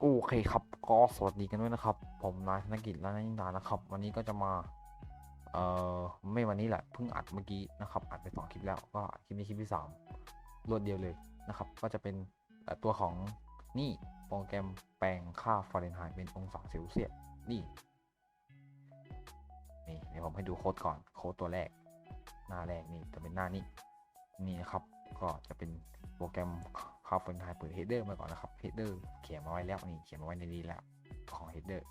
โอเคครับก็สวัสดีกันด้วยนะครับ ผมนายธนกิจและนายนิดานะครับ วันนี้ก็จะมาเอ่อไม่วันนี้แหละเพิ่งอัดเมื่อกี้นะครับอัดไปสองคลิปแล้วก็คลิปนี้คลิปที่สามรวดเดียวเลยนะครับ ก็จะเป็นตัวของนี่โปรแกรมแปลงค่าฟาเรนไฮต์เป็นองศาเซลเซียสนี่นี่เดี๋ยวผมให้ดูโค้ดก่อนโค้ดตัวแรก หน้าแรกนี่จะเป็นหน้านี้นี่นะครับ ก็จะเป็นโปรแกรม ค่าฟาเรนไฮต์เปิดเฮดเดอร์มาก่อนนะครับเฮดเดอร์เขียนมาไว้แล้วนี่เขียนมาไว้ในนี้แล้วของ header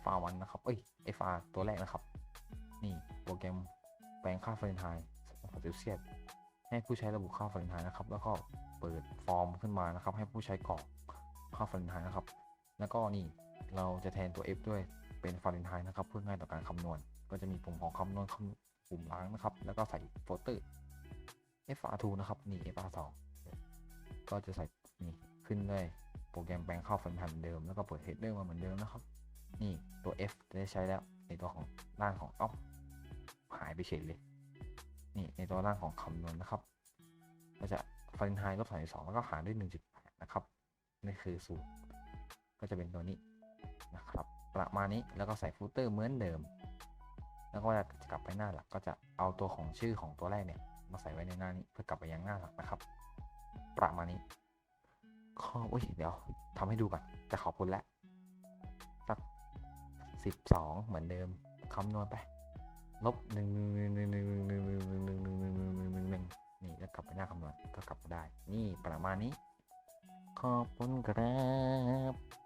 FR1 นะครับ เอ้ย FR ตัวแรกนะครับ นี่โปรแกรมแปลงค่าฟาเรนไฮต์องศาเซลเซียสให้ผู้ใช้ระบุค่าฟาเรนไฮต์นะครับ แล้วก็เปิดฟอร์มขึ้นมานะครับ ให้ผู้ใช้กรอกค่าฟาเรนไฮต์นะครับ แล้วก็นี่เราจะแทนตัว F ด้วยเป็นฟาเรนไฮต์นะครับ เพื่อง่ายต่อการคำนวณ ก็จะมีปุ่มของคำนวณปุ่มล้างนะครับ แล้วก็ใส่โฟลเตอร์ FR2 นะครับ นี่ FR2 ก็จะใส่นี่ขึ้นด้วยโปรแกรมแปลงเข้าฟันพันเดิม แล้วก็เปิด header มาเหมือนเดิมนะครับ นี่ตัว F จะได้ใช้แล้วในตัวของร่างของอ้อหายไปเฉยเลย นี่ในตัวร่างของคำนวณนะครับ ก็จะฟาเรนไฮลบสามสองแล้วก็หารด้วย1.8นะครับนี่คือสูตรก็จะเป็นตัวนี้นะครับ ประมาณนี้แล้วก็ใส่ฟูเตอร์เหมือนเดิม แล้วก็จะกลับไปหน้าหลักก็จะเอาตัวของชื่อของตัวแรกเนี่ยมาใส่ไว้ในหน้านี้เพื่อกลับไปยังหน้าหลักนะครับ ประมาณนี้ข้ออุ้ยเดี๋ยวทำให้ดูก่อน จะขอบคุณแล้วสักสิบสองเหมือนเดิมคำนวณไป ลบหนึ่งหนึ่งหนึ่งหนึ่งหนึ่งหนึ่งหนึ่งหนึ่งหนึ่งหนึ่งหนึ่งหนึ่งหนึ่งหนึ่งนี่แล้วกลับไปหน้าคำนวณก็กลับมาได้ นี่ประมาณนี้ ขอบคุณครับ